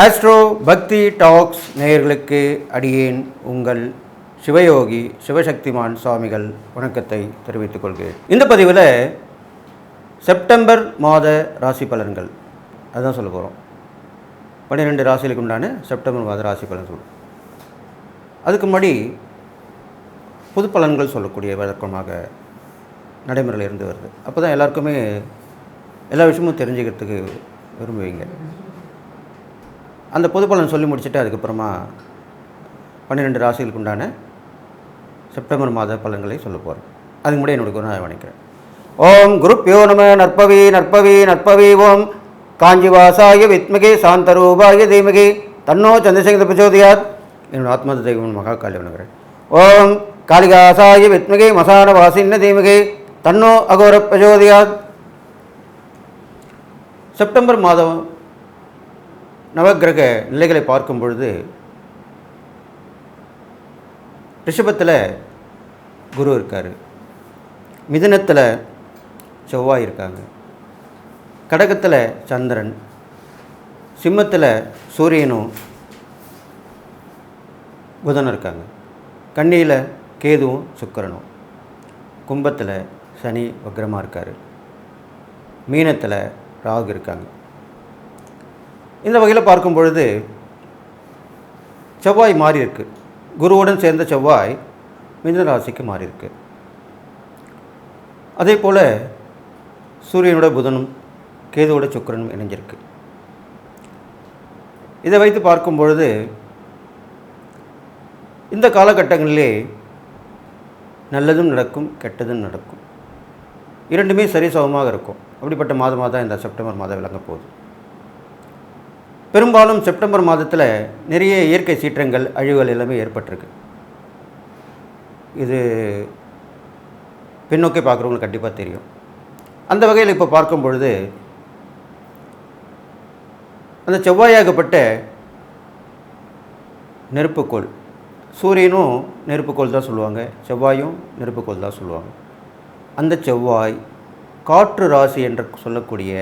Astro பக்தி tax நேயர்களுக்கு அடியேன் உங்கள் சிவயோகி சிவசக்திமான் சுவாமிகள் வணக்கத்தை தெரிவித்துக் கொள்கிறேன். இந்த பதிவில் செப்டம்பர் மாத ராசி பலன்கள். அதுதான் சொல்ல போகிறோம் பன்னிரெண்டு ராசிகளுக்கு உண்டான செப்டம்பர் மாத ராசி பலன் சொல்லுவோம் அதுக்கு முன்னாடி புது பலன்கள் சொல்லக்கூடிய வழக்கமாக நடைமுறையில் இருந்து வருது. அப்போ தான் எல்லாருக்குமே எல்லா விஷயமும் தெரிஞ்சுக்கிறதுக்கு விரும்புவீங்க. அந்த பொது பலன் சொல்லி முடிச்சுட்டு அதுக்கப்புறமா பன்னிரெண்டு ராசிகளுக்கு உண்டான செப்டம்பர் மாத பலன்களை சொல்ல போகிறேன் அதுக்கு முன்னாடி என்னோட குருநாதை வணக்கிறேன் ஓம் குருப்பியோ நம நற்பவி நற்பவி நற்பவி ஓம். காஞ்சிவாசாய வித்மகி சாந்தரூபாய தீமகி. தன்னோ சந்திரசேகர பிரச்சோதியார் என்னோட ஆத்மத தெய்வம் மகா காளி வணங்குறேன் ஓம் காளிகாசாய வித்மகி மசான வாசின்ன தீமகி. தன்னோ அகோர பிரச்சோதியார் செப்டம்பர் மாதம் நவக்கிரக நிலைகளை பார்க்கும் பொழுது ரிஷபத்தில் குரு இருக்கார். மிதனத்தில் செவ்வாய் இருக்காங்க. கடகத்தில் சந்திரன் சிம்மத்தில் சூரியனும் புதனும் இருக்காங்க. கண்ணியில் கேதுவும் சுக்கிரனும். கும்பத்தில் சனி வக்ரமாக இருக்கார். மீனத்தில் ராகு இருக்காங்க. இந்த வகையில் பார்க்கும் பொழுது செவ்வாய் மாறி இருக்கு குருவுடன் சேர்ந்த செவ்வாய் மிதுன ராசிக்கு மாறி இருக்கு அதே போல் சூரியனோட புதனும் கேதுவோட சுக்கரனும் இணைஞ்சிருக்கு. இதை வைத்து பார்க்கும் பொழுது இந்த காலகட்டங்களிலே நல்லதும் நடக்கும் கெட்டதும் நடக்கும். இரண்டுமே சரிசமமாக இருக்கும். அப்படிப்பட்ட மாதமாக தான் இந்த செப்டம்பர் மாதம் விளங்க போகுது. பெரும்பாலும் செப்டம்பர் மாதத்தில் நிறைய இயற்கை சீற்றங்கள் அழிவுகள் எல்லாமே ஏற்பட்டிருக்கு. இது பின்னோக்கி பார்க்குறவங்களுக்கு கண்டிப்பாக தெரியும். அந்த வகையில் இப்போ பார்க்கும் பொழுது அந்த செவ்வாயாகப்பட்ட நெருப்புக்கோள் சூரியனும் நெருப்புக்கோள் தான் சொல்லுவாங்க செவ்வாயும் நெருப்புக்கோள் தான் சொல்லுவாங்க. அந்த செவ்வாய் காற்று ராசி என்று சொல்லக்கூடிய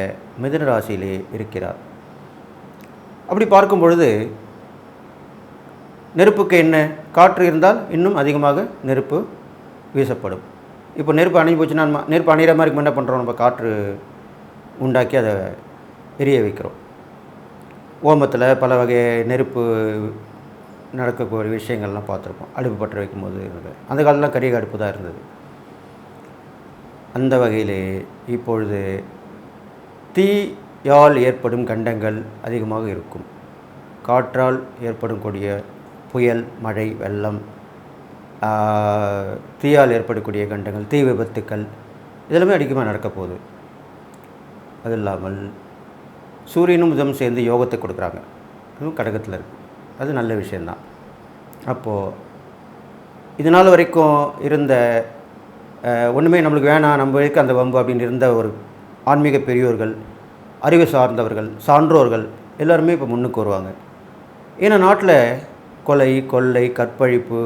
மிதுன ராசியிலே இருக்கிறார். அப்படி பார்க்கும் பொழுது நெருப்புக்கு என்ன? காற்று இருந்தால் இன்னும் அதிகமாக நெருப்பு வீசப்படும். இப்போ நெருப்பு அணைஞ்சு போச்சுன்னா நம்ம நெருப்பு அணையிற மாதிரி என்ன பண்ணுறோம் நம்ம காற்று உண்டாக்கி அதை எரிய வைக்கிறோம். ஓமத்தில் பல வகை நெருப்பு நடக்கக்கூடிய விஷயங்கள்லாம் பார்த்துருப்போம். அடுப்பு பற்ற வைக்கும்போது இருந்தது. அந்த காலத்தில் கரிய அடுப்பு தான் இருந்தது. அந்த வகையிலே இப்பொழுது தீ யால் ஏற்படும் கண்டங்கள் அதிகமாக இருக்கும். காற்றால் ஏற்படும் கூடிய புயல் மழை வெள்ளம் தீயால் ஏற்படக்கூடிய கண்டங்கள் தீ விபத்துக்கள் இதெல்லாமே அதிகமாக நடக்க போகுது. அது இல்லாமல் சூரியனும் புதம் சேர்ந்து யோகத்தை கொடுக்குறாங்க. அதுவும் கடகத்தில் இருக்குது அது நல்ல விஷயந்தான். அப்போது இது நாள் வரைக்கும் இருந்த ஒன்றுமே நம்மளுக்கு வேணாம் நம்ம வரைக்கும் அந்த வம்பு அப்படின்னு இருந்த ஒரு ஆன்மீக பெரியோர்கள் அறிவு சார்ந்தவர்கள் சான்றோர்கள் எல்லாருமே இப்போ முன்னுக்கு வருவாங்க. ஏன்னா நாட்டில் கொலை கொள்ளை கற்பழிப்பு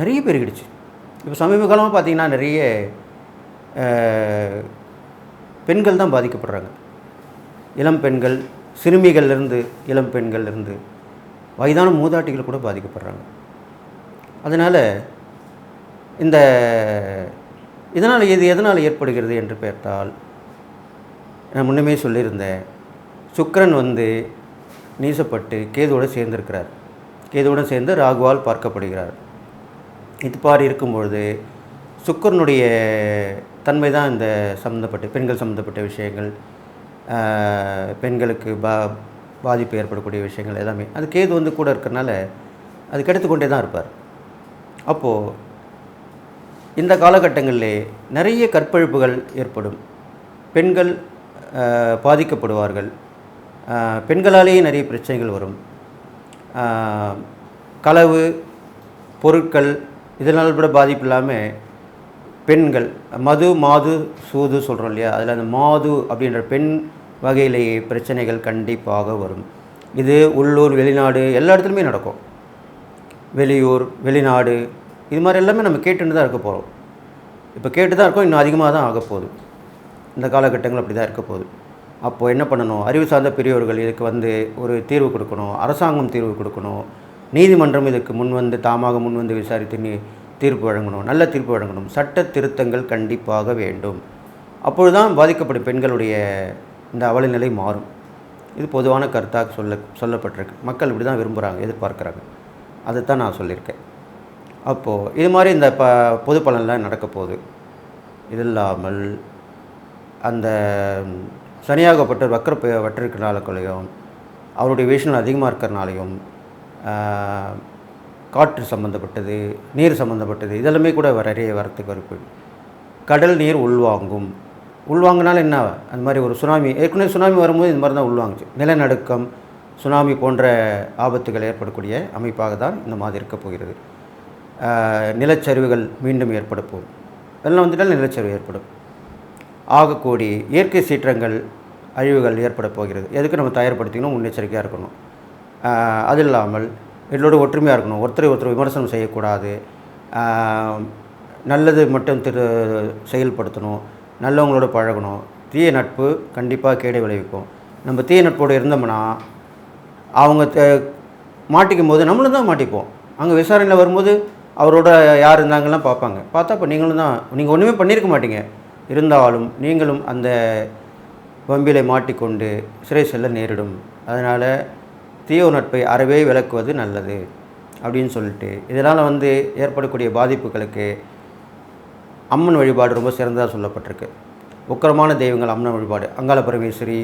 நிறைய பெருகிடுச்சு. இப்போ சமீப காலமாக பார்த்தீங்கன்னா நிறைய பெண்கள் தான் பாதிக்கப்படுறாங்க. இளம் பெண்கள் சிறுமிகள்லேருந்து இளம் பெண்கள்லேருந்து வயதான மூதாட்டிகள் கூட பாதிக்கப்படுறாங்க. அதனால் இந்த இதனால் இது எதனால் ஏற்படுகிறது என்று பார்த்தால் நான் முன்னமே சொல்லியிருந்தேன் சுக்கரன் வந்து நீசப்பட்டு கேதுவோடு சேர்ந்திருக்கிறார். கேதுவோடு சேர்ந்து ராகுவால் பார்க்கப்படுகிறார். இதுபாறு இருக்கும்பொழுது சுக்கரனுடைய தன்மை தான் இந்த சம்மந்தப்பட்ட பெண்கள் சம்மந்தப்பட்ட விஷயங்கள் பெண்களுக்கு பா பாதிப்பு ஏற்படக்கூடிய விஷயங்கள் எல்லாமே. அது கேது வந்து கூட இருக்கிறனால அது கெடுத்து கொண்டே தான் இருப்பார். அப்போது இந்த காலகட்டங்களிலே நிறைய கற்பழிப்புகள் ஏற்படும். பெண்கள் பாதிக்கப்படுவார்கள். பெண்களாலேயே நிறைய பிரச்சனைகள் வரும். களவு பொருட்கள் இதனால் கூட பாதிப்பு இல்லாமல் பெண்கள் மது மாது சூது சொல்கிறோம் இல்லையா? அதில் அந்த மாது அப்படின்ற பெண் வகையிலேயே பிரச்சனைகள் கண்டிப்பாக வரும். இது உள்ளூர் வெளிநாடு எல்லா இடத்துலையுமே நடக்கும். வெளியூர் வெளிநாடு இது மாதிரி எல்லாமே நம்ம கேட்டுன்னு தான் இருக்க போகிறோம் இப்போ கேட்டு தான் இருக்கோம் இன்னும் அதிகமாக தான் ஆக போகுது இந்த காலகட்டங்கள் அப்படி தான் இருக்க போகுது. அப்போது என்ன பண்ணணும்? அறிவு சார்ந்த பெரியவர்கள் இதுக்கு வந்து ஒரு தீர்வு கொடுக்கணும். அரசாங்கம் தீர்வு கொடுக்கணும். நீதிமன்றம் இதுக்கு முன் வந்து தாமாக முன் வந்து விசாரித்து நீ தீர்ப்பு வழங்கணும். நல்ல தீர்ப்பு வழங்கணும். சட்ட திருத்தங்கள் கண்டிப்பாக வேண்டும். அப்பொழுதுதான் பாதிக்கப்படும் பெண்களுடைய இந்த அவலநிலை மாறும். இது பொதுவான கருத்தாக சொல்ல சொல்லப்பட்டிருக்கு. மக்கள் இப்படி தான் விரும்புகிறாங்க எதிர்பார்க்குறாங்க. அதை தான் நான் சொல்லியிருக்கேன். அப்போது இது மாதிரி இந்த ப பொது பலனில் நடக்க போகுது. இது இல்லாமல் அந்த சனியாகப்பட்ட வக்கர ப- வற்றிருக்கிறனாலையும் அவருடைய விஷயம் அதிகமாக இருக்கிறனாலையும் காற்று சம்மந்தப்பட்டது நீர் சம்மந்தப்பட்டது இதெல்லாமே கூட நிறைய வரத்துக்கு வரப்பு கடல் நீர் உள்வாங்கும். உள்வாங்கினாலும் என்ன அந்த மாதிரி ஒரு சுனாமி ஏற்கனவே சுனாமி வரும்போது இந்த மாதிரி தான் உள்வாங்குச்சு. நிலநடுக்கம் சுனாமி போன்ற ஆபத்துகள் ஏற்படக்கூடிய அமைப்பாக தான் இந்த மாதிரி இருக்க போகிறது. நிலச்சரிவுகள் மீண்டும் ஏற்பட போகும். வெள்ளம் வந்துட்டால் நிலச்சரிவு ஏற்படும். ஆகக்கூடிய இயற்கை சீற்றங்கள் அழிவுகள் ஏற்பட போகிறது. எதுக்கு நம்ம தயார்படுத்திக்கணும்? முன்னெச்சரிக்கையாக இருக்கணும். அது இல்லாமல் எல்லோரும் ஒற்றுமையாக இருக்கணும். ஒருத்தரை ஒருத்தர் விமர்சனம் செய்யக்கூடாது. நல்லது மட்டும் திரு செயல்படுத்தணும். நல்லவங்களோட பழகணும். தீய நட்பு கண்டிப்பாக கேடை விளைவிக்கும். நம்ம தீய நட்போடு இருந்தோம்னா அவங்க த மாட்டிக்கும் போது நம்மளும் தான் மாட்டிப்போம். அங்கே விசாரணையில் வரும்போது அவரோட யார் இருந்தாங்கலாம் பார்ப்பாங்க. பார்த்தா இப்போ நீங்களும் தான் நீங்கள் ஒன்றுமே பண்ணியிருக்க மாட்டீங்க. இருந்தாலும் நீங்களும் அந்த வம்பிலை மாட்டிக்கொண்டு சிறை செல்ல நேரிடும். அதனால் தீய நட்பை அறவே விளக்குவது நல்லது அப்படின்னு சொல்லிட்டு. இதனால் வந்து ஏற்படக்கூடிய பாதிப்புகளுக்கு அம்மன் வழிபாடு ரொம்ப சிறந்ததாக சொல்லப்பட்டிருக்கு. உக்கரமான தெய்வங்கள் அம்மன் வழிபாடு. அங்காள பரமேஸ்வரி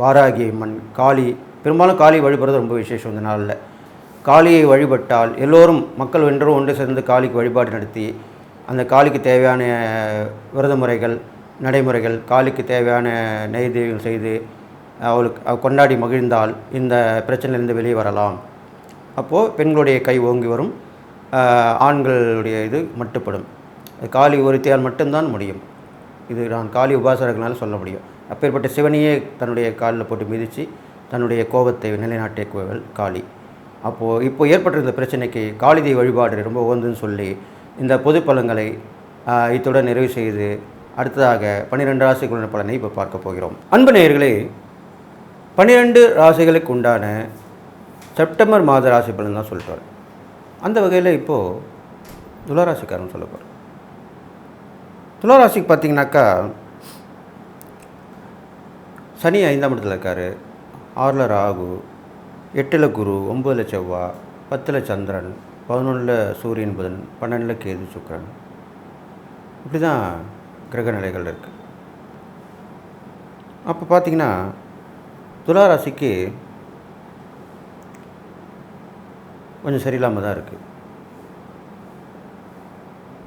வாராகி அம்மன் காளி. பெரும்பாலும் காளி வழிபடுறது ரொம்ப விசேஷம் இந்த நாளில். காளியை வழிபட்டால் எல்லோரும் மக்கள் வென்றரும் ஒன்று சேர்ந்து காளிக்கு வழிபாடு நடத்தி அந்த காளிக்கு தேவையான விரத முறைகள் நடைமுறைகள் காளிக்கு தேவையான நெய்தீகம் செய்து அவளுக்கு கொண்டாடி மகிழ்ந்தால் இந்த பிரச்சனையிலிருந்து வெளியே வரலாம். அப்போது பெண்களுடைய கை ஓங்கி வரும். ஆண்களுடைய இது மட்டுப்படும். காளி ஒருத்தியால் மட்டும்தான் முடியும். இது நான் காளி உபாசகர்களால் சொல்ல முடியும். அப்பேற்பட்ட சிவனையே தன்னுடைய காலில் போட்டு மிதித்து தன்னுடைய கோபத்தை நிலைநாட்டிய கோவில் காளி. அப்போது இப்போ ஏற்பட்டிருந்த பிரச்சனைக்கு காளிதை வழிபாடு ரொம்ப உகந்துன்னு சொல்லி இந்த பொது பலன்களை இத்துடன் நிறைவு செய்து அடுத்ததாக பன்னிரெண்டு ராசிகளுடைய பலனை இப்போ பார்க்க போகிறோம். அன்பு நேயர்களே பன்னிரெண்டு ராசிகளுக்கு உண்டான செப்டம்பர் மாத ராசி பலன் தான் சொல்கிறார் அந்த வகையில் இப்போது துளாராசிக்காரன் சொல்ல போகிறேன் துளாராசிக்கு பார்த்தீங்கன்னாக்கா சனி ஐந்தாம் இடத்துல இருக்கார். ஆறில் ராகு எட்டில் குரு ஒம்பதில் செவ்வாய் பத்தில் சந்திரன் பதினொன்றில் சூரியன் புதன் பன்னெண்டில் கேது சுக்கரன். இப்படி தான் கிரக நிலைகள் இருக்குது அப்போ பார்த்தீங்கன்னா துளாராசிக்கு கொஞ்சம் சரியில்லாமல் தான் இருக்குது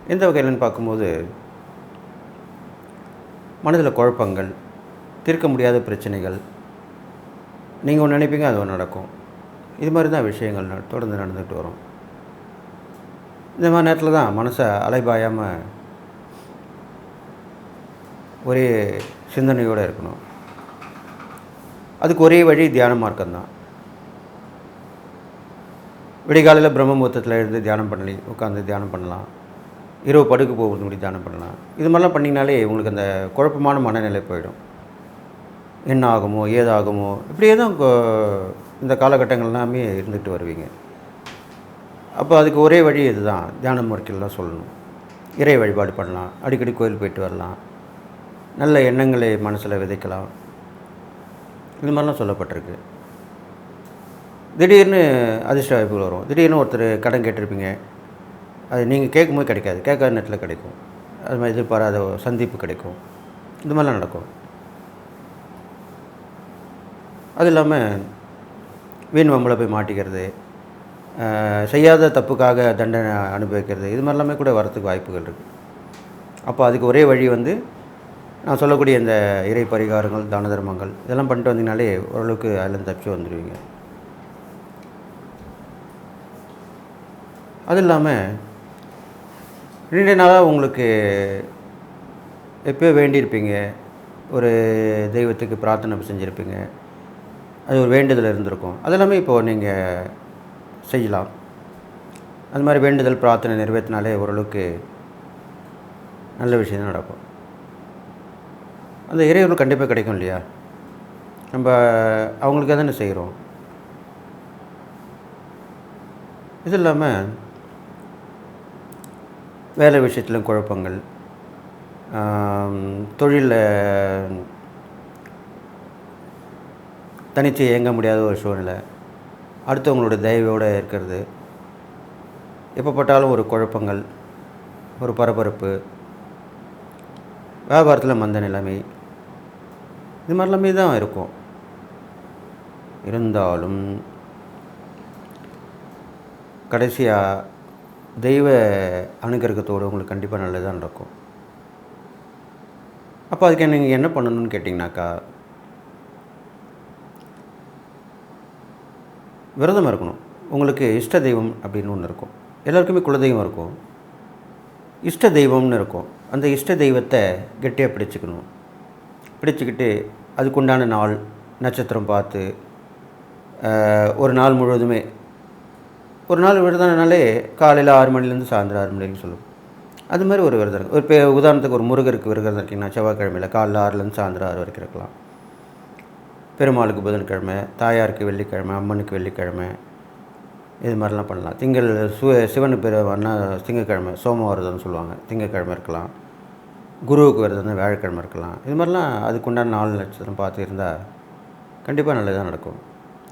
எந்த வகையிலன்னு பார்க்கும்போது மனதில் குழப்பங்கள் தீர்க்க முடியாத பிரச்சனைகள் நீங்கள் ஒன்று நினைப்பீங்க அது ஒன்று நடக்கும். இது மாதிரி தான் விஷயங்கள் நட- தொடர்ந்து நடந்துகிட்டு வரும். இந்த மாதிரி நேரத்தில் தான் மனசை அலைபாயாமல் ஒரே சிந்தனையோடு இருக்கணும். அதுக்கு ஒரே வழி தியான மார்க்கம் தான். விடிகாலையில் பிரம்ம முகூர்த்தத்தில் தியானம் பண்ணி உட்காந்து தியானம் பண்ணலாம். இரவு படுக்க போகிறது முடி தியானம் பண்ணலாம். இது மாதிரிலாம் பண்ணிங்கனாலே உங்களுக்கு அந்த குழப்பமான மனநிலை போயிடும். என்ன ஆகுமோ ஏதாகுமோ இப்படியே தான் இந்த காலகட்டங்கள் எல்லாமே இருந்துட்டு வருவீங்க. அப்போ அதுக்கு ஒரே வழி இதுதான். தியான முறைகள்லாம் சொல்லணும். இறை வழிபாடு பண்ணலாம். அடிக்கடி கோயில் போயிட்டு வரலாம். நல்ல எண்ணங்களை மனசில் விதைக்கலாம். இது மாதிரிலாம் சொல்லப்பட்டிருக்கு. திடீர்னு அதிர்ஷ்ட வாய்ப்புகள் வரும். திடீர்னு ஒருத்தர் கடன் கேட்டிருப்பீங்க. அது நீங்கள் கேட்கும்போது கிடைக்காது. கேட்காத நேரத்தில் கிடைக்கும். அது மாதிரி எதிர்பாராத சந்திப்பு கிடைக்கும். இது மாதிரிலாம் நடக்கும். அது இல்லாமல் வீண் வம்பளை போய் மாட்டிக்கிறது. செய்யாத தப்புக்காக தண்டனை அனுபவிக்கிறது. இது மாதிரிலாமே கூட வரத்துக்கு வாய்ப்புகள் இருக்குது அப்போ அதுக்கு ஒரே வழி வந்து நான் சொல்லக்கூடிய இந்த இறை பரிகாரங்கள் தான தர்மங்கள் இதெல்லாம் பண்ணிட்டு வந்தீங்கனாலே ஓரளவுக்கு அதில் தப்பிச்சு வந்துடுவீங்க அது இல்லாமல் நீண்ட நாளாக உங்களுக்கு எப்பயோ வேண்டியிருப்பீங்க. ஒரு தெய்வத்துக்கு பிரார்த்தனை செஞ்சுருப்பீங்க. அது ஒரு வேண்டுதல் இருந்திருக்கும். அதெல்லாமே இப்போது நீங்கள் செய்யலாம். அது மாதிரி வேண்டுதல் பிரார்த்தனை நிறைவேற்றினாலே ஓரளவுக்கு நல்ல விஷயம் நடக்கும். அந்த இறைவர்கள் கண்டிப்பாக கிடைக்கும் இல்லையா? நம்ம அவங்களுக்கு தானே செய்கிறோம் இது இல்லாமல் வேலை விஷயத்திலும் குழப்பங்கள் தொழிலில் தனித்து இயங்க முடியாத ஒரு சூழ்நிலை. அடுத்தவங்களோட தயவோடு இருக்கிறது. எப்போ பட்டாலும் ஒரு குழப்பங்கள் ஒரு பரபரப்பு வியாபாரத்தில் மந்த நிலைமை இது மாதிரிலாமே தான் இருக்கும். இருந்தாலும் கடைசியாக தெய்வ அனுகிரகத்தோடு உங்களுக்கு கண்டிப்பாக நல்லதாக நடக்கும். அப்போ அதுக்கு நீங்கள் என்ன பண்ணணும்னு கேட்டிங்கனாக்கா விரதம் இருக்கணும். உங்களுக்கு இஷ்ட தெய்வம் அப்படின்னு ஒன்று இருக்கும். எல்லாருக்குமே குலதெய்வம் இருக்கும். இஷ்ட தெய்வம்னு இருக்கும். அந்த இஷ்ட தெய்வத்தை கெட்டியாக பிடிச்சிக்கணும். பிடிச்சிக்கிட்டு அதுக்குண்டான நாள் நட்சத்திரம் பார்த்து ஒரு நாள் முழுவதுமே ஒரு நாள் விரதம்னாலே காலையில் ஆறு மணிலேருந்து சாயந்தரம் ஆறு மணிலேருந்து சொல்லுவோம். அது மாதிரி ஒரு விரதம் இருக்குது ஒரு இப்போ உதாரணத்துக்கு ஒரு முருகருக்கு விரதம் இருக்கீங்கன்னா செவ்வாய்க்கிழமையில் காலைல ஆறுலேருந்து சாயந்தரம் ஆறு வரைக்கும் இருக்கலாம். பெருமாளுக்கு புதன்கிழமை தாயாருக்கு வெள்ளிக்கிழமை அம்மனுக்கு வெள்ளிக்கிழமை இது மாதிரிலாம் பண்ணலாம். திங்கள் சு சிவனுக்கு பேர் திங்கக்கிழமை திங்கக்கிழமை சோமவாரதம்னு சொல்லுவாங்க. திங்கக்கிழமை இருக்கலாம். குருவுக்கு விரதம் வியாழக்கிழமை இருக்கலாம். இது மாதிரிலாம் அதுக்குண்டான நாலு நட்சத்திரம் பார்த்து இருந்தால் கண்டிப்பாக நல்லதாக நடக்கும்.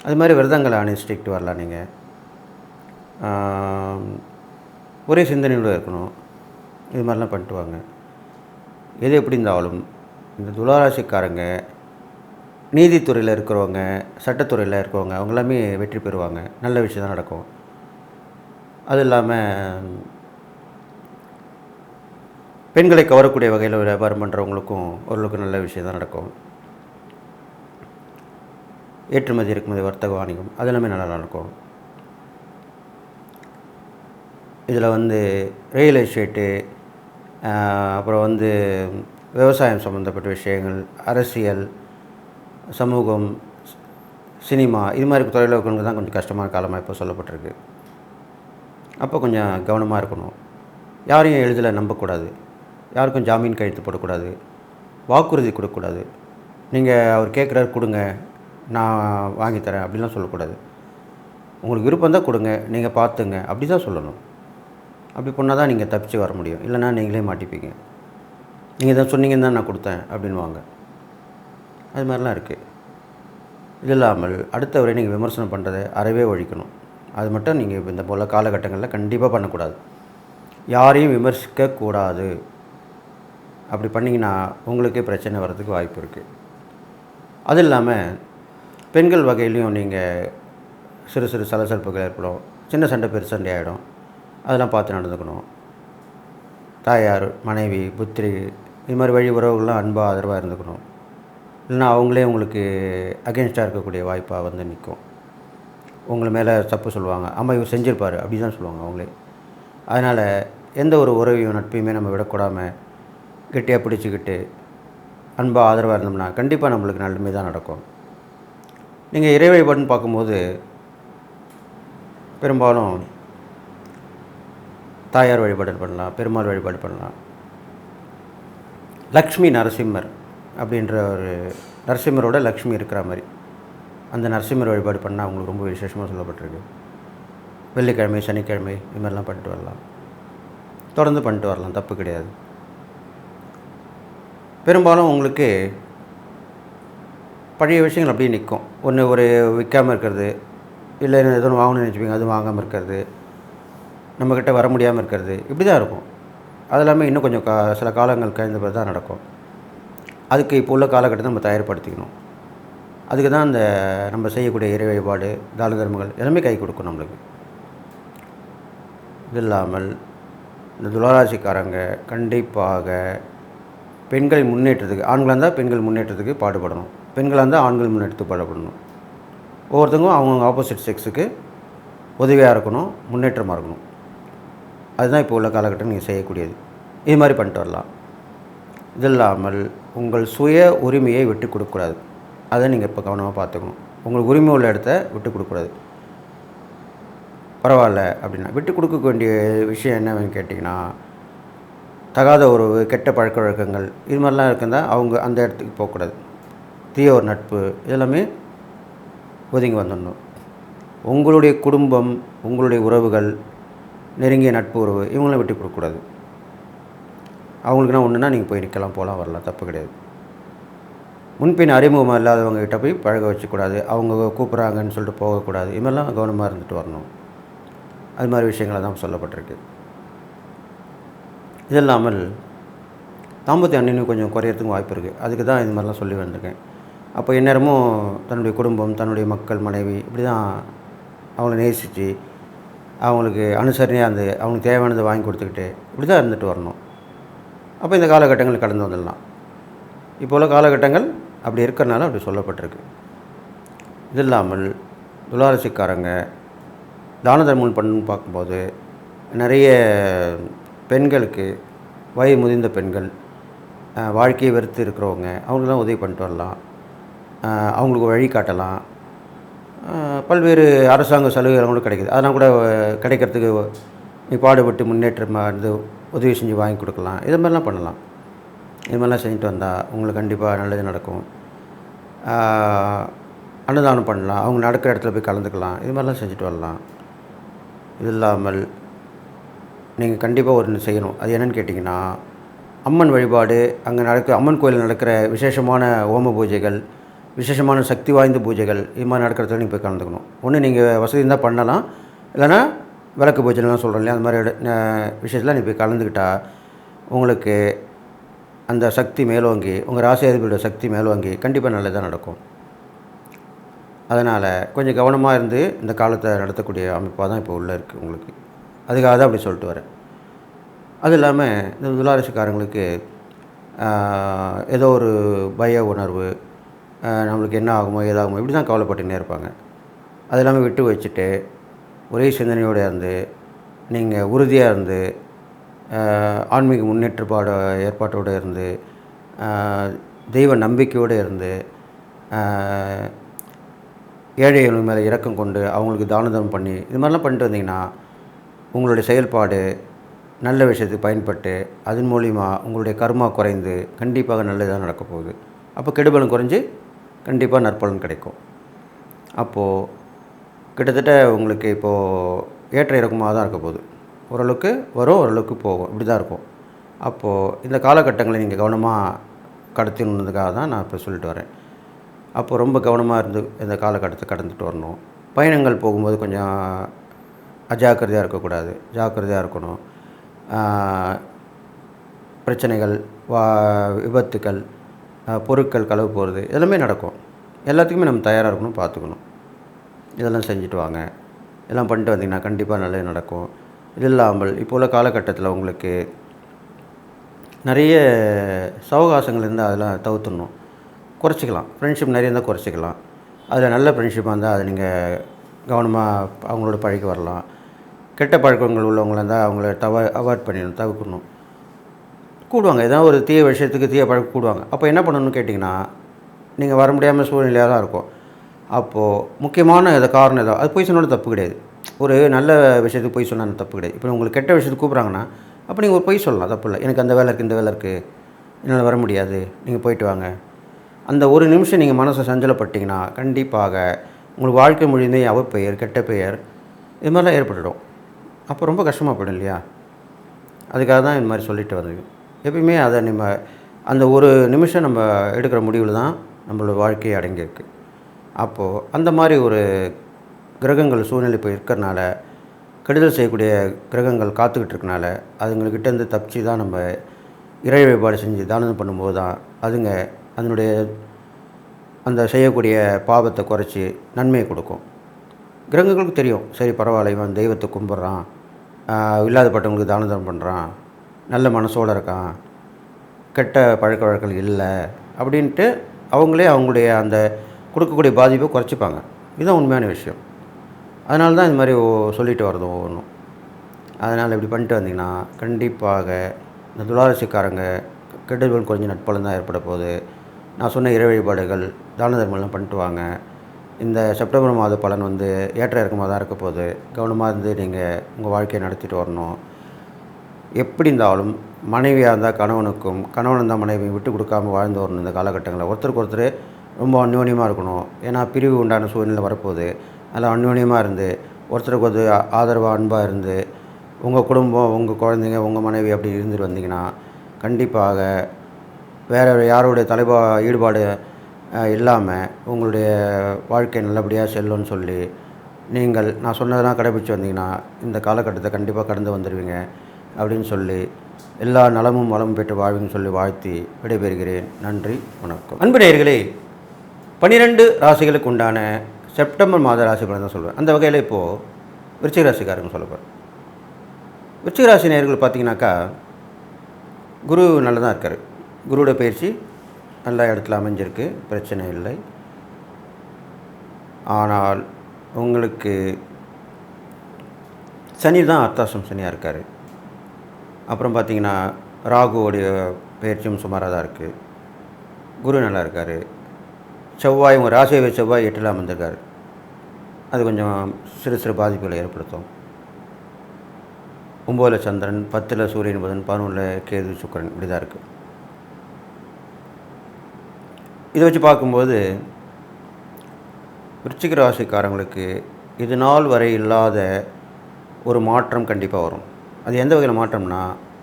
அது மாதிரி விரதங்களை அனுஷ்டிக்கிட்டு வரலாம் நீங்கள் ஒரே சிந்தனையோடு இருக்கணும். இது மாதிரிலாம் பண்ணிட்டு வாங்க. எது எப்படி இருந்தாலும் இந்த துளாராசிக்காரங்க நீதித்துறையில் இருக்கிறவங்க சட்டத்துறையில் இருக்கிறவங்க அவங்க எல்லாமே வெற்றி பெறுவாங்க. நல்ல விஷயம் தான் நடக்கும். அது இல்லாமல் பெண்களை கவரக்கூடிய வகையில் வியாபாரம் பண்ணுறவங்களுக்கும் ஓரளவுக்கு நல்ல விஷயம் தான் நடக்கும். ஏற்றுமதி இறக்குமதி வர்த்தக வாணிகம் அது எல்லாமே நல்லா நடக்கும். இதில் வந்து ரியல் எஸ்டேட்டு அப்புறம் வந்து விவசாயம் சம்மந்தப்பட்ட விஷயங்கள் அரசியல் சமூகம் சினிமா இது மாதிரி துறையில் இருக்கிறவங்க தான் கொஞ்சம் கஷ்டமான காலமாக இப்போ சொல்லப்பட்டிருக்கு. அப்போ கொஞ்சம் கவனமாக இருக்கணும். யாரையும் எளிதில் நம்பக்கூடாது. யாருக்கும் ஜாமீன் கையெழுத்து போடக்கூடாது. வாக்குறுதி கொடுக்கக்கூடாது. நீங்கள் அவர் கேட்குறாரு கொடுங்க. நான் வாங்கித்தரேன் அப்படிலாம் சொல்லக்கூடாது. உங்களுக்கு விருப்பம் தான் கொடுங்க. நீங்கள் பார்த்துங்க. அப்படி தான் சொல்லணும். அப்படி பண்ணால் தான் நீங்கள் தப்பிச்சு வர முடியும். இல்லைனா நீங்களே மாட்டிப்பீங்க. நீங்கள் தான் சொன்னீங்கன்னு தான் நான் கொடுத்தேன் அப்படின்வாங்க அது மாதிரிலாம் இருக்குது இது இல்லாமல் அடுத்தவரை நீங்கள் விமர்சனம் பண்ணுறதை அறவே ஒழிக்கணும். அது மட்டும் நீங்கள் இந்த போல் காலகட்டங்களில் கண்டிப்பாக பண்ணக்கூடாது. யாரையும் விமர்சிக்கக்கூடாது. அப்படி பண்ணிங்கன்னா உங்களுக்கே பிரச்சனை வர்றதுக்கு வாய்ப்பு இருக்குது அது இல்லாமல் பெண்கள் வகையிலையும் நீங்கள் சிறு சிறு சலசலப்புகள் ஏற்படும். சின்ன சண்டை பெரு சண்டை ஆகிடும் அதெல்லாம் பார்த்து நடந்துக்கணும். தாயார் மனைவி புத்திரி இது மாதிரி வழி உறவுகள்லாம் அன்பாக ஆதரவாக இருந்துக்கணும். இல்லைன்னா அவங்களே உங்களுக்கு அகேன்ஸ்டாக இருக்கக்கூடிய வாய்ப்பாக வந்து நிற்கும் உங்களை மேலே தப்பு சொல்லுவாங்க. அம்மா இவர் செஞ்சிருப்பார். அப்படி தான் சொல்லுவாங்க அவங்களே. அதனால் எந்த ஒரு உறவையும் நட்பையுமே நம்ம விடக்கூடாமல் கெட்டியாக பிடிச்சிக்கிட்டு அன்பாக ஆதரவாக இருந்தோம்னா கண்டிப்பாக நம்மளுக்கு நல்லமே தான் நடக்கும். நீங்கள் இறை வழிபாடுன்னு பார்க்கும்போது பெரும்பாலும் தாயார் வழிபாடு பண்ணலாம் பெருமாள் வழிபாடு பண்ணலாம். லக்ஷ்மி நரசிம்மர் அப்படின்ற ஒரு நரசிம்மரோட லக்ஷ்மி இருக்கிற மாதிரி. அந்த நரசிம்மர் வழிபாடு பண்ணால் அவங்களுக்கு ரொம்ப விசேஷமாக சொல்லப்பட்டிருக்கு. வெள்ளிக்கிழமை சனிக்கிழமை இது மாதிரிலாம் பண்ணிட்டு வரலாம். தொடர்ந்து பண்ணிட்டு வரலாம் தப்பு கிடையாது. பெரும்பாலும் உங்களுக்கு பழைய விஷயங்கள் அப்படியே நிற்கும். ஒன்று ஒரு விற்காமல் இருக்கிறது இல்லை எதுவும் வாங்கணும்னு நினச்சிப்பீங்க அதுவும் வாங்காமல் இருக்கிறது நம்மக்கிட்ட வர முடியாமல் இருக்கிறது இப்படி தான் இருக்கும். அது எல்லாமே இன்னும் கொஞ்சம் கா சில காலங்கள் கழிந்த பிறகு தான் நடக்கும். அதுக்கு இப்போ உள்ள காலகட்டத்தை நம்ம தயார்படுத்திக்கணும். அதுக்கு தான் அந்த நம்ம செய்யக்கூடிய இறை வழிபாடு தான தர்மங்கள் எல்லாமே கை கொடுக்கும் நம்மளுக்கு. இது இல்லாமல் இந்த துளராசிக்காரங்க கண்டிப்பாக பெண்கள் முன்னேற்றத்துக்கு ஆண்களாக இருந்தால் பெண்கள் முன்னேற்றத்துக்கு பாடுபடணும். பெண்களாக இருந்தால் ஆண்கள் முன்னேற்றத்துக்கு பாடுபடணும். ஒவ்வொருத்தவங்க அவங்கவுங்க ஆப்போசிட் செக்ஸுக்கு உதவியாக இருக்கணும் முன்னேற்றமாக இருக்கணும். அதுதான் இப்போ உள்ள காலகட்டம் நீங்கள் செய்யக்கூடியது. இது மாதிரி பண்ணிட்டு வரலாம். இது இல்லாமல் உங்கள் சுய உரிமையை விட்டு கொடுக்கக்கூடாது. அதை நீங்கள் இப்போ கவனமாக பார்த்துக்கணும். உங்களுக்கு உரிமை உள்ள இடத்த விட்டு கொடுக்கக்கூடாது. பரவாயில்ல அப்படின்னா விட்டு கொடுக்க வேண்டிய விஷயம் என்னன்னு கேட்டிங்கன்னா தகாத உறவு கெட்ட பழக்க வழக்கங்கள் இது மாதிரிலாம் இருக்குந்தா அவங்க அந்த இடத்துக்கு போகக்கூடாது. தீய ஒரு நட்பு இதெல்லாமே ஒதுங்கி வந்துடணும். உங்களுடைய குடும்பம் உங்களுடைய உறவுகள் நெருங்கிய நட்பு உறவு இவங்களாம் விட்டு கொடுக்கக்கூடாது. அவங்களுக்குனா ஒன்றுனா நீங்கள் போய் நிற்கலாம் போகலாம் வரலாம். தப்பு கிடையாது. முன்பின் அறிமுகம் இல்லாதவங்ககிட்ட போய் பழக வச்சுக்கூடாது. அவங்க கூப்பிட்றாங்கன்னு சொல்லிட்டு போகக்கூடாது. இது மாதிரிலாம் கவனமாக இருந்துட்டு வரணும். அது மாதிரி விஷயங்களை தான் சொல்லப்பட்டிருக்கு. இது இல்லாமல் தாம்பத்திய அண்ணனும் கொஞ்சம் குறையறதுக்கு வாய்ப்பு இருக்குது அதுக்கு தான் இது மாதிரிலாம் சொல்லி வந்திருக்கேன். அப்போ எந்நேரமும் தன்னுடைய குடும்பம் தன்னுடைய மக்கள் மனைவி இப்படி தான் அவங்கள நேசித்து அவங்களுக்கு அனுசரணையாக இருந்து அவங்களுக்கு தேவையானதை வாங்கி கொடுத்துக்கிட்டு இப்படி தான் இருந்துட்டு வரணும். அப்போ இந்த காலகட்டங்கள் கடந்து வந்துடலாம். இப்போ உள்ள காலகட்டங்கள் அப்படி இருக்கிறனால அப்படி சொல்லப்பட்டிருக்கு. இது இல்லாமல் துளாரசிக்காரங்க தான தர்மம் பண்ணுன்னு பார்க்கும்போது நிறைய பெண்களுக்கு வயது முதிர்ந்த பெண்கள் வாழ்க்கையை வெறுத்து இருக்கிறவங்க அவங்களுக்கெல்லாம் உதவி பண்ணிட்டு வரலாம். அவங்களுக்கு வழி காட்டலாம். பல்வேறு அரசாங்க சலுகைகள் கூட கிடைக்குது. அதெல்லாம் கூட கிடைக்கிறதுக்கு நீ பாடுபட்டு முன்னேற்றமாக இருந்து உதவி செஞ்சு வாங்கி கொடுக்கலாம். இது மாதிரிலாம் பண்ணலாம். இது மாதிரிலாம் செஞ்சுட்டு வந்தால் உங்களுக்கு கண்டிப்பாக நல்லது நடக்கும். அன்னதானம் பண்ணலாம். அவங்க நடக்கிற இடத்துல போய் கலந்துக்கலாம். இது மாதிரிலாம் செஞ்சுட்டு வரலாம். இது இல்லாமல் நீங்கள் கண்டிப்பாக ஒன்று செய்யணும். அது என்னென்னு கேட்டிங்கன்னா அம்மன் வழிபாடு அங்கே நடக்க அம்மன் கோயிலில் நடக்கிற விசேஷமான ஹோம பூஜைகள் விசேஷமான சக்தி வாய்ந்த பூஜைகள் இது மாதிரி நடக்கிறதுல நீங்கள் போய் கலந்துக்கணும். ஒன்று நீங்கள் வசதி இருந்தால் பண்ணலாம். இல்லைன்னா விளக்கு பூஜைலாம் சொல்கிறோம் இல்லையா? அந்த மாதிரி விஷயத்தில் நீ போய் கலந்துக்கிட்டால் உங்களுக்கு அந்த சக்தி மேலோங்கி உங்கள் ராசியாதிபதியோட சக்தி மேலோங்கி கண்டிப்பாக நல்லதாக நடக்கும். அதனால் கொஞ்சம் கவனமாக இருந்து இந்த காலத்தை நடத்தக்கூடிய அமைப்பாக தான் இப்போ உள்ளே இருக்குது உங்களுக்கு. அதுக்காக தான் அப்படி சொல்லிட்டு வரேன். அது இல்லாமல் இந்த துளாரசிக்காரங்களுக்கு ஏதோ ஒரு பய உணர்வு நம்மளுக்கு என்ன ஆகுமோ ஏதாகுமோ இப்படி தான் கவலைப்பட்டுன்னே இருப்பாங்க. அது இல்லாமல் விட்டு வச்சுட்டு ஒரே சிந்தனையோடு இருந்து நீங்கள் உறுதியாக இருந்து ஆன்மீக முன்னேற்றப்பாடு ஏற்பாட்டோடு இருந்து தெய்வ நம்பிக்கையோடு இருந்து ஏழைகள் மேலே இறக்கம் கொண்டு அவங்களுக்கு தான தர்மம் பண்ணி இது மாதிரிலாம் பண்ணிட்டு வந்தீங்கன்னா உங்களுடைய செயல்பாடு நல்ல விஷயத்துக்கு பயன்பட்டு அதன் மூலிமா உங்களுடைய கர்மா குறைந்து கண்டிப்பாக நல்லதாக நடக்க போகுது. அப்போ கெடுபலம் குறைஞ்சு கண்டிப்பாக நற்பலன் கிடைக்கும். அப்போது கிட்டத்தட்ட உங்களுக்கு இப்போது ஏற்ற இறக்கமாக தான் இருக்க போகுது. ஓரளவுக்கு வரும் ஓரளவுக்கு போகும். இப்படி தான் இருக்கும். அப்போது இந்த காலகட்டங்களை நீங்கள் கவனமாக கடத்தினதுக்காக தான் நான் இப்போ சொல்லிட்டு வரேன். அப்போது ரொம்ப கவனமாக இருந்து இந்த காலகட்டத்தை கடந்துட்டு வரணும். பயணங்கள் போகும்போது கொஞ்சம் அஜாக்கிரதையாக இருக்கக்கூடாது. ஜாக்கிரதையாக இருக்கணும். பிரச்சனைகள் வா விபத்துக்கள் பொருட்கள் களவு போகிறது எல்லாமே நடக்கும். எல்லாத்துக்குமே நம்ம தயாராக இருக்கணும் பார்த்துக்கணும். இதெல்லாம் செஞ்சுட்டு வாங்க. இதெல்லாம் பண்ணிட்டு வந்தீங்கன்னா கண்டிப்பாக நல்லது நடக்கும். இது இல்லாமல் இப்போ உள்ள காலகட்டத்தில் உங்களுக்கு நிறைய சவகாசங்கள் இருந்தால் அதெல்லாம் தவிர்த்துடணும். குறைச்சிக்கலாம். ஃப்ரெண்ட்ஷிப் நிறைய இருந்தால் குறைச்சிக்கலாம். அதில் நல்ல ஃப்ரெண்ட்ஷிப்பாக இருந்தால் அதை நீங்கள் கவனமாக அவங்களோட பழகி வரலாம். கெட்ட பழக்கங்கள் உள்ளவங்களாக இருந்தால் அவங்கள தவ அவாய்ட் பண்ணிடணும் தவிர்க்கணும். கூடுவாங்க. ஏதாவது ஒரு தீய விஷயத்துக்கு தீய பழக்கம் கூடுவாங்க. அப்போ என்ன பண்ணணும்னு கேட்டிங்கன்னா நீங்கள் வர முடியாமல் சூழ்நிலையாக தான் இருக்கும். அப்போது முக்கியமான இதை காரணம் ஏதோ அது போய் சொன்னாலும் தப்பு கிடையாது. ஒரு நல்ல விஷயத்துக்கு போய் சொன்னால் தப்பு கிடையாது. இப்போ உங்களுக்கு கெட்ட விஷயத்துக்கு கூப்பிட்றாங்கன்னா அப்போ நீங்கள் ஒரு பொய் சொல்லலாம் தப்பு இல்லை. எனக்கு அந்த வேலை இருக்குது இந்த வேலை இருக்குது என்னால் வர முடியாது. நீங்கள் போயிட்டு வாங்க. அந்த ஒரு நிமிஷம் நீங்கள் மனசை சஞ்சலப்பட்டீங்கன்னா கண்டிப்பாக உங்களுக்கு வாழ்க்கை முழுந்தே அவப்பெயர் கெட்ட பெயர் இது மாதிரிலாம் ஏற்பட்டுடும். அப்போ ரொம்ப கஷ்டமாக போயிடும் இல்லையா? அதுக்காக தான் இந்த மாதிரி சொல்லிட்டு வந்தது. எப்பயுமே அதை நம்ம அந்த ஒரு நிமிஷம் நம்ம எடுக்கிற முடிவில் தான் நம்மளோட வாழ்க்கையை அடங்கியிருக்கு. அப்போது அந்த மாதிரி ஒரு கிரகங்கள் சூழ்நிலை இப்போ இருக்கிறனால கெடுதல் செய்யக்கூடிய கிரகங்கள் காத்துக்கிட்டு இருக்கனால அதுங்கக்கிட்டேருந்து தப்பிச்சு தான் நம்ம இறை வழிபாடு செஞ்சு தானம் பண்ணும்போது தான் அதுங்க அதனுடைய அந்த செய்யக்கூடிய பாவத்தை குறைச்சி நன்மையை கொடுக்கும். கிரகங்களுக்கு தெரியும் சரி பரவாயில்ல இவன் தெய்வத்தை கும்பிட்றான் இல்லாதப்பட்டவங்களுக்கு தான பண்ணுறான் நல்ல மனசோடு இருக்கான் கெட்ட பழக்க வழக்கங்கள் இல்லை அப்படின்ட்டு அவங்களே அவங்களுடைய அந்த கொடுக்கக்கூடிய பாதிப்பை குறைச்சிப்பாங்க. இதுதான் உண்மையான விஷயம். அதனால தான் இந்த மாதிரி சொல்லிட்டு வர்றது ஒவ்வொன்றும் அதனால் இப்படி பண்ணிட்டு வந்தீங்கன்னா கண்டிப்பாக இந்த துளாரசிக்காரங்க கெடுதல் குறைஞ்ச நட்பலம் தான் ஏற்பட போகுது. நான் சொன்ன இறை வழிபாடுகள் தான தர்மம்லாம் பண்ணிட்டு வாங்க. இந்த செப்டம்பர் மாத பலன் வந்து ஏற்ற இறக்கமாக தான் இருக்க போகுது. கவனமாக இருந்து நீங்கள் உங்கள் வாழ்க்கையை நடத்திட்டு வரணும். எப்படி இருந்தாலும் மனைவியாக இருந்தால் கணவனுக்கும் கணவன் இருந்தால் மனைவியும் விட்டு கொடுக்காம வாழ்ந்து வரணும் இந்த காலகட்டங்களில். ஒருத்தருக்கு ஒருத்தர் ரொம்ப அந்யோன்யமாக இருக்கணும். ஏன்னா பிரிவு உண்டான சூழ்நிலை வரப்போகுது. அதில் அந்யோன்யமாக இருந்து ஒருத்தருக்கு ஒரு ஆதரவாக அன்பாக இருந்து உங்கள் குடும்பம் உங்கள் குழந்தைங்க உங்கள் மனைவி அப்படி இருந்துட்டு வந்தீங்கன்னா கண்டிப்பாக வேறு யாருடைய தலைபா ஈடுபாடு இல்லாமல் உங்களுடைய வாழ்க்கை நல்லபடியாக செல்லும்னு சொல்லி நீங்கள் நான் சொன்னதெல்லாம் கடைபிடிச்சு வந்தீங்கன்னா இந்த காலகட்டத்தை கண்டிப்பாக கடந்து வந்துடுவீங்க அப்படின்னு சொல்லி எல்லா நலமும் வளமும் பெற்று வாழ்வுன்னு சொல்லி வாழ்த்தி விடைபெறுகிறேன். நன்றி வணக்கம். அன்பு நேயர்களே பன்னிரெண்டு ராசிகளுக்கு உண்டான செப்டம்பர் மாத ராசி பலன் தான் சொல்லுவேன் அந்த வகையில் இப்போது விருச்சிக ராசிக்காரங்க சொல்ல போகிறேன் விருச்சிக ராசி நேயர்கள் பார்த்தீங்கன்னாக்கா குரு நல்லதாக இருக்கார். குருவோட பயிற்சி நல்ல இடத்துல அமைஞ்சிருக்கு பிரச்சனை இல்லை. ஆனால் உங்களுக்கு சனி தான் அர்த்தாசம் சனியாக இருக்கார். அப்புறம் பார்த்தீங்கன்னா ராகுவோடைய பயிற்சியும் சுமாராக தான் இருக்குது குரு நல்லா இருக்கார். செவ்வாய் உங்கள் ராசியவை செவ்வாய் எட்டில் வந்திருக்காரு. அது கொஞ்சம் சிறு சிறு பாதிப்புகளை ஏற்படுத்தும். ஒம்போதில் சந்திரன் பத்தில் சூரியன் புதன் பதினொன்றில் கேது சுக்கரன் இப்படி தான் இருக்குது இதை வச்சு பார்க்கும்போது விருச்சிக ராசிக்காரங்களுக்கு இது நாள் வரை இல்லாத ஒரு மாற்றம் கண்டிப்பாக வரும். அது எந்த வகையில் மாற்றம்னா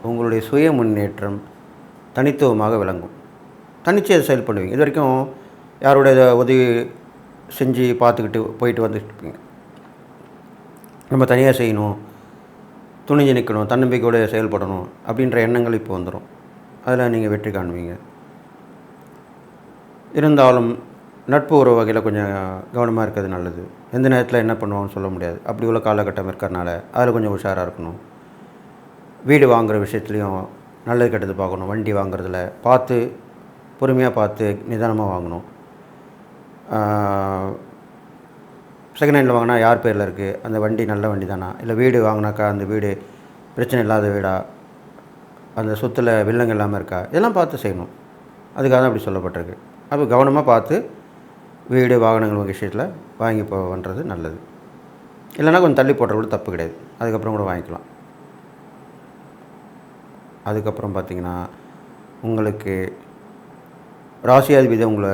உங்களுடைய சுய முன்னேற்றம் தனித்துவமாக விளங்கும். தனிச்சு அதை செயல்படுவீங்க. இது வரைக்கும் யாருடைய உதவி செஞ்சு பார்த்துக்கிட்டு போயிட்டு வந்துட்டு இருப்பீங்க நம்ம தனியாக செய்யணும் துணிஞ்சு நிற்கணும் தன்னம்பிக்கையோடு செயல்படணும் அப்படின்ற எண்ணங்கள் இப்போ வந்துடும் அதில் நீங்கள் வெற்றி காணுவீங்க இருந்தாலும் நட்பு உறவு வகையில் கொஞ்சம் கவனமாக இருக்கிறது நல்லது. எந்த நேரத்தில் என்ன பண்ணுவாங்கன்னு சொல்ல முடியாது. அப்படி உள்ள காலகட்டம் இருக்கிறனால அதில் கொஞ்சம் உஷாராக இருக்கணும். வீடு வாங்குகிற விஷயத்துலையும் நல்லது கெட்டது பார்க்கணும். வண்டி வாங்குறதுல பார்த்து பொறுமையாக பார்த்து நிதானமாக வாங்கணும். செகண்ட் ஹேண்டில் வாங்கினா யார் பேரில் இருக்குது அந்த வண்டி நல்ல வண்டி தானா? இல்லை வீடு வாங்கினாக்கா அந்த வீடு பிரச்சனை இல்லாத வீடா? அந்த சொத்தில் வில்லங்க இல்லாமல் இருக்கா? இதெல்லாம் பார்த்து செய்யணும். அதுக்காக தான் அப்படி சொல்லப்பட்டிருக்கு. அப்போ கவனமாக பார்த்து வீடு வாகனங்கள் விஷயத்தில் வாங்கி போ பண்ணுறது நல்லது. இல்லைனா கொஞ்சம் தள்ளி போடுறது கூட தப்பு கிடையாது. அதுக்கப்புறம் கூட வாங்கிக்கலாம். அதுக்கப்புறம் பார்த்திங்கன்னா உங்களுக்கு ராசியாதிபதி உங்களை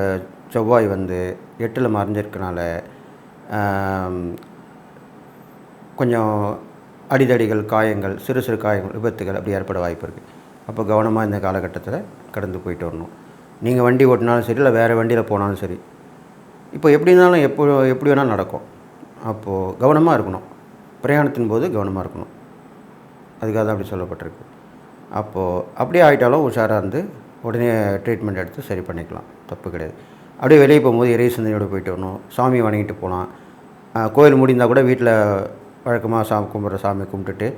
செவ்வாய் வந்து எட்டில் மறைஞ்சிருக்கனால கொஞ்சம் அடிதடிகள் காயங்கள் சிறு சிறு காயங்கள் விபத்துகள் அப்படி ஏற்பட வாய்ப்பு இருக்குது அப்போ கவனமாக இந்த காலகட்டத்தில் கடந்து போயிட்டு வரணும். நீங்கள் வண்டி ஓட்டினாலும் சரி இல்லை வேறு வண்டியில் போனாலும் சரி இப்போ எப்படி இருந்தாலும் எப்போ எப்படி வேணாலும் நடக்கும். அப்போது கவனமாக இருக்கணும். பிரயாணத்தின் போது கவனமாக இருக்கணும். அதுக்காக தான் அப்படி சொல்லப்பட்டிருக்கு. அப்போது அப்படியே ஆகிட்டாலும் உஷாராக இருந்து உடனே ட்ரீட்மெண்ட் எடுத்து சரி பண்ணிக்கலாம். தப்பு கிடையாது. அப்படியே வெளியே போகும்போது இறை சிந்தனையோடு போயிட்டு வரணும். சாமி வணங்கிட்டு போகலாம். கோயில் முடிந்தால் கூட வீட்டில் வழக்கமாக சாமி கும்பிட்ற சாமி கும்பிட்டுட்டு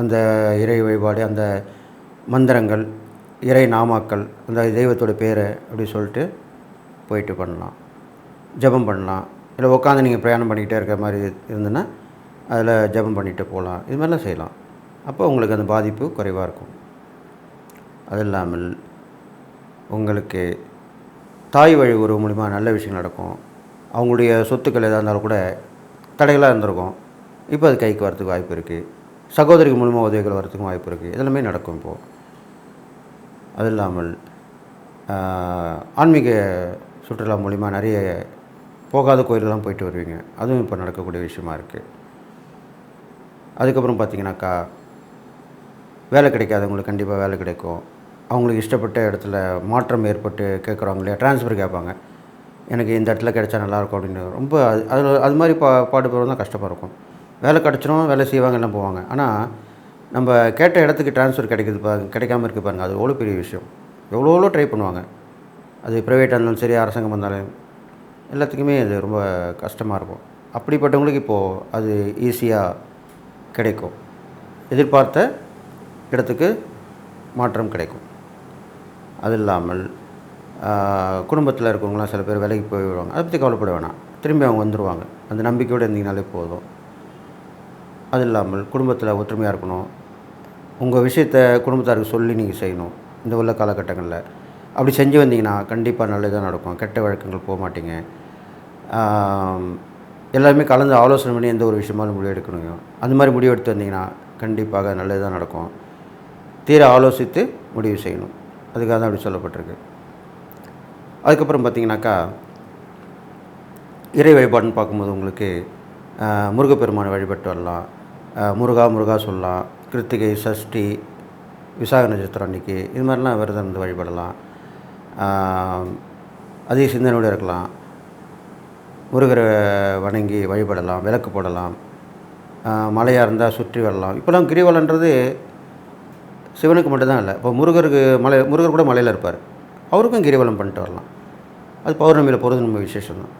அந்த இறை வழிபாடு அந்த மந்திரங்கள் இறை நாமாக்கள் அந்த தெய்வத்தோட பேரை அப்படி சொல்லிட்டு போயிட்டு பண்ணலாம். ஜபம் பண்ணலாம். இல்லை உட்காந்து நீங்கள் பிரயாணம் பண்ணிக்கிட்டே இருக்கிற மாதிரி இருந்ததுன்னா அதில் ஜபம் பண்ணிட்டு போகலாம். இது மாதிரிலாம் செய்யலாம். அப்போ உங்களுக்கு அந்த பாதிப்பு குறைவாக இருக்கும். அது இல்லாமல் உங்களுக்கு தாய் வழி உறவு மூலிமா நல்ல விஷயங்கள் நடக்கும். அவங்களுடைய சொத்துக்கள் எதாக இருந்தாலும் கூட தடைகளாக இருந்திருக்கும். இப்போ அது கைக்கு வரத்துக்கு வாய்ப்பு இருக்குது சகோதரிகள் மூலமாக உதவிகள் வரத்துக்கும் வாய்ப்பு இருக்குது இதெல்லாமே நடக்கும் இப்போது அது இல்லாமல் ஆன்மீக சுற்றுலா மூலிமா நிறைய போகாத கோயிலெலாம் போயிட்டு வருவீங்க. அதுவும் இப்போ நடக்கக்கூடிய விஷயமா இருக்குது அதுக்கப்புறம் பார்த்திங்கனாக்கா வேலை கிடைக்காதவங்களுக்கு கண்டிப்பாக வேலை கிடைக்கும். அவங்களுக்கு இஷ்டப்பட்ட இடத்துல மாற்றம் ஏற்பட்டு கேட்குறாங்க இல்லையா? ட்ரான்ஸ்ஃபர் கேட்பாங்க. எனக்கு இந்த இடத்துல கிடைச்சா நல்லாயிருக்கும் அப்படின்னு. ரொம்ப அது அது அது மாதிரி பா பாடுபடுறது தான் கஷ்டமாக இருக்கும். வேலை கிடச்சிரும் வேலை செய்வாங்க எல்லாம் போவாங்க. ஆனால் நம்ம கேட்ட இடத்துக்கு ட்ரான்ஸ்ஃபர் கிடைக்குது பாருங்க கிடைக்காம இருக்குது பாருங்கள் அது எவ்வளோ பெரிய விஷயம். எவ்வளோ எவ்வளோ ட்ரை பண்ணுவாங்க. அது ப்ரைவேட்டாக இருந்தாலும் சரி அரசாங்கம் வந்தாலும் எல்லாத்துக்குமே அது ரொம்ப கஷ்டமாக இருக்கும். அப்படிப்பட்டவங்களுக்கு இப்போது அது ஈஸியாக கிடைக்கும். எதிர்பார்த்த இடத்துக்கு மாற்றம் கிடைக்கும். அது இல்லாமல் குடும்பத்தில் இருக்கிறவங்களாம் சில பேர் வேலைக்கு போயிடுவாங்க அதை பற்றி கவலைப்பட வேணாம். திரும்பி அவங்க வந்துடுவாங்க அந்த நம்பிக்கையோடு இருந்தீங்கனாலே போதும். அது இல்லாமல் குடும்பத்தில் ஒற்றுமையாக இருக்கணும். உங்கள் விஷயத்த குடும்பத்தாருக்கு சொல்லி நீங்கள் செய்யணும். இந்த உள்ள காலகட்டங்களில். அப்படி செஞ்சு வந்தீங்கன்னா கண்டிப்பாக நல்லதாக நடக்கும். கெட்ட வழக்கங்கள் போக மாட்டீங்க. எல்லாருமே கலந்து ஆலோசனை பண்ணி எந்த ஒரு விஷயமாலும் முடிவு எடுக்கணும். அந்த மாதிரி முடிவு எடுத்து வந்தீங்கன்னா கண்டிப்பாக நல்லதாக நடக்கும். தீர ஆலோசித்து முடிவு செய்யணும். அதுக்காக தான் அப்படி சொல்லப்பட்டிருக்கு. அதுக்கப்புறம் பார்த்தீங்கன்னாக்கா இறை வழிபாடுன்னு பார்க்கும்போது உங்களுக்கு முருகப்பெருமானை வழிபட்டு வரலாம். முருகா முருகா சொல்லலாம். கிருத்திகை சஷ்டி விசாக நட்சத்திரம் அன்னைக்கு இது மாதிரிலாம் விரதம் இருந்து வழிபடலாம். அதிக சிந்தனையோடு இருக்கலாம். முருகரை வணங்கி வழிபடலாம் விளக்கு போடலாம். மலையாக இருந்தால் சுற்றி வரலாம். இப்போலாம் கிரிவலன்றது சிவனுக்கு மட்டும்தான் இல்லை. இப்போ முருகருக்கு மலை முருகர் கூட மலையில் இருப்பார். அவருக்கும் கிரிவலம் பண்ணிட்டு வரலாம். அது பௌர்ணமியில் போகிறது நம்ம விசேஷம் தான்.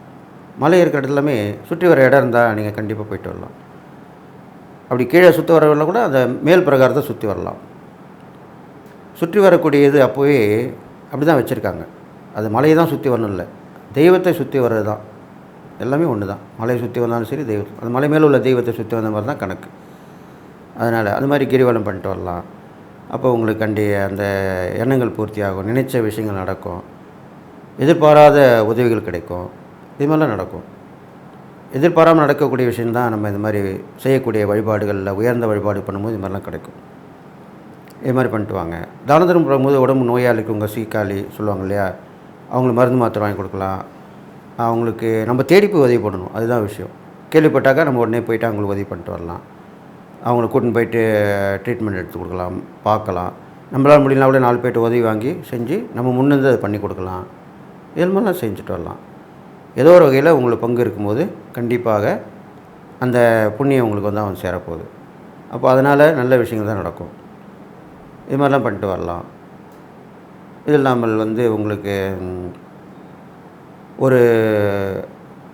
மலை இருக்கிற இடத்துலமே சுற்றி வர இடம் இருந்தால் நீங்கள் கண்டிப்பாக போயிட்டு வரலாம். அப்படி கீழே சுற்றி வரவில்லை கூட அந்த மேல் பிரகாரத்தை சுற்றி வரலாம். சுற்றி வரக்கூடியது அப்போவே அப்படி தான் வச்சுருக்காங்க. அது மலையை தான் சுற்றி வரணும் இல்லை. தெய்வத்தை சுற்றி வர்றது தான். எல்லாமே ஒன்று தான். மலையை சுற்றி வந்தாலும் சரி தெய்வம் அந்த மலை மேலே உள்ள தெய்வத்தை சுற்றி வந்த மாதிரி தான் கணக்கு. அதனால் அது மாதிரி கிரிவலம் பண்ணிட்டு வரலாம். அப்போ உங்களுக்கு கண்டிய அந்த எண்ணங்கள் பூர்த்தியாகும் நினைச்ச விஷயங்கள் நடக்கும். எதிர்பாராத உதவிகள் கிடைக்கும். இது மாதிரிலாம் நடக்கும். எதிர்பாராமல் நடக்கக்கூடிய விஷயந்தான் நம்ம இது மாதிரி செய்யக்கூடிய வழிபாடுகளில் உயர்ந்த வழிபாடு பண்ணும்போது இது மாதிரிலாம் கிடைக்கும். இது மாதிரி பண்ணிட்டு வாங்க. தான தர்மம் பண்ணும்போது உடம்பு நோயாளிக்கு உங்கள் சீக்காளி சொல்லுவாங்க இல்லையா? அவங்களுக்கு மருந்து மாத்திரை வாங்கி கொடுக்கலாம். அவங்களுக்கு நம்ம தேடி போய் உதவி பண்ணணும். அதுதான் விஷயம். கேள்விப்பட்டாக்கா நம்ம உடனே போயிட்டு அவங்களுக்கு உதவி பண்ணிட்டு வரலாம். அவங்கள கூட்டின்னு போயிட்டு ட்ரீட்மெண்ட் எடுத்து கொடுக்கலாம் பார்க்கலாம். நம்மளால் முடியலனா கூட நாலு பேர்ட்டு உதவி வாங்கி செஞ்சு நம்ம முன்னிருந்து அதை பண்ணி கொடுக்கலாம். இது மாதிரிலாம் செஞ்சுட்டு வரலாம். ஏதோ ஒரு வகையில் உங்களுக்கு பங்கு இருக்கும்போது கண்டிப்பாக அந்த புண்ணியம் உங்களுக்கு வந்து அவன் சேரப்போகுது. அப்போ அதனால் நல்ல விஷயங்கள் தான் நடக்கும். இது மாதிரிலாம் பண்ணிட்டு வரலாம். இது இல்லாமல் வந்து உங்களுக்கு ஒரு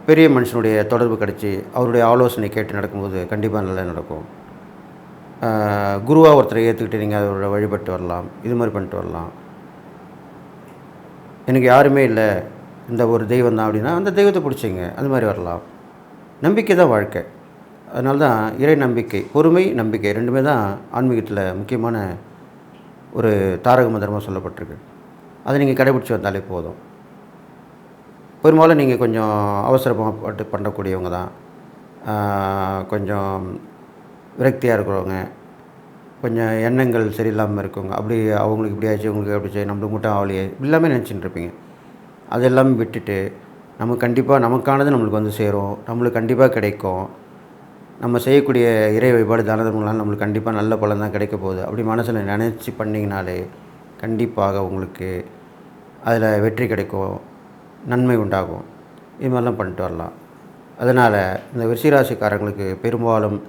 பெரிய மனுஷனுடைய தொடர்பு கிடச்சி அவருடைய ஆலோசனை கேட்டு நடக்கும்போது கண்டிப்பாக நல்லா நடக்கும். குருவாக ஒருத்தரை ஏற்றுக்கிட்டு நீங்கள் அதோட வழிபட்டு வரலாம். இது மாதிரி பண்ணிட்டு வரலாம். எனக்கு யாருமே இல்லை. இந்த ஒரு தெய்வம் தான் அப்படின்னா அந்த தெய்வத்தை பிடிச்சிங்க. அது மாதிரி வரலாம். நம்பிக்கை தான் வாழ்க்கை. அதனால தான் இறை நம்பிக்கை பொறுமை நம்பிக்கை ரெண்டுமே தான் ஆன்மீகத்தில் முக்கியமான ஒரு தாரக மந்திரமாக சொல்லப்பட்டிருக்கு. அதை நீங்கள் கடைபிடிச்சி வந்தாலே போதும். பெரும்பாலும் நீங்கள் கொஞ்சம் அவசரமாக பட்டு பண்ணக்கூடியவங்க தான். கொஞ்சம் விரக்தியாக இருக்கிறவங்க கொஞ்சம் எண்ணங்கள் சரியில்லாமல் இருக்கவங்க அப்படி அவங்களுக்கு இப்படி ஆச்சு உங்களுக்கு அப்படி செய்ய நம்மளுக்கு மட்டும் ஆகலையே எல்லாமே நினச்சிட்டு இருப்பீங்க. அது எல்லாமே விட்டுட்டு நம்ம கண்டிப்பாக நமக்கானது நம்மளுக்கு வந்து சேரும் நம்மளுக்கு கண்டிப்பாக கிடைக்கும். நம்ம செய்யக்கூடிய இறை வழிபாடு தான தர்மங்களால் நம்மளுக்கு கண்டிப்பாக நல்ல பலன் தான் கிடைக்க போகுது. அப்படி மனசில் நினச்சி பண்ணிங்கனாலே கண்டிப்பாக உங்களுக்கு அதில் வெற்றி கிடைக்கும் நன்மை உண்டாகும். இது மாதிரிலாம் பண்ணிட்டு வரலாம். அதனால் இந்த விருச்சிகராசிக்காரங்களுக்கு பெரும்பாலும்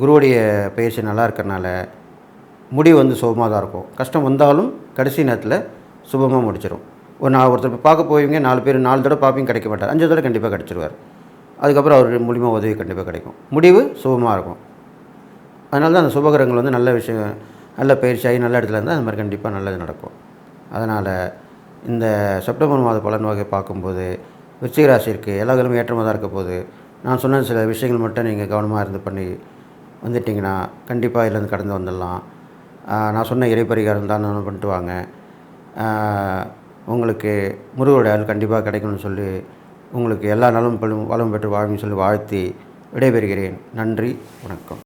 குருவுடைய பயிற்சி நல்லா இருக்கறனால முடிவு வந்து சுபமாக தான் இருக்கும். கஷ்டம் வந்தாலும் கடைசி நேரத்தில் சுபமாக முடிச்சிடும் ஒரு நான் ஒருத்தர் பார்க்க போவீங்க நாலு பேர் நாலு தடவை பார்ப்பீங்க கிடைக்க மாட்டார். அஞ்சு தடவை கண்டிப்பாக கிடச்சிருவார். அதுக்கப்புறம் அவர் மூலிமா உதவி கண்டிப்பாக கிடைக்கும். முடிவு சுபமாக இருக்கும். அதனால தான் அந்த சுபகிரகங்கள் வந்து நல்ல விஷயம் நல்ல பயிற்சியாகி நல்ல இடத்துல இருந்தால் அந்த மாதிரி கண்டிப்பாக நல்லது நடக்கும். அதனால் இந்த செப்டம்பர் மாத பலன் வகை பார்க்கும்போது விருச்சிக இருக்குது எல்லா கிழமையும் ஏற்றமாக தான் இருக்க போகுது. நான் சொன்ன சில விஷயங்கள் மட்டும் நீங்கள் கவனமாக இருந்து பண்ணி வந்துட்டிங்கன்னா கண்டிப்பாக இதுலேருந்து கடந்து வந்துடலாம். நான் சொன்ன இறைப்பரிகாரம் தான் நான் பண்ணிட்டு வாங்க. உங்களுக்கு முருகோட அருள் கண்டிப்பாக கிடைக்கும்னு சொல்லி உங்களுக்கு எல்லா நலமும் பலும் வளம் பெற்று வாழும்னு சொல்லி வாழ்த்தி விடைபெறுகிறேன். நன்றி வணக்கம்.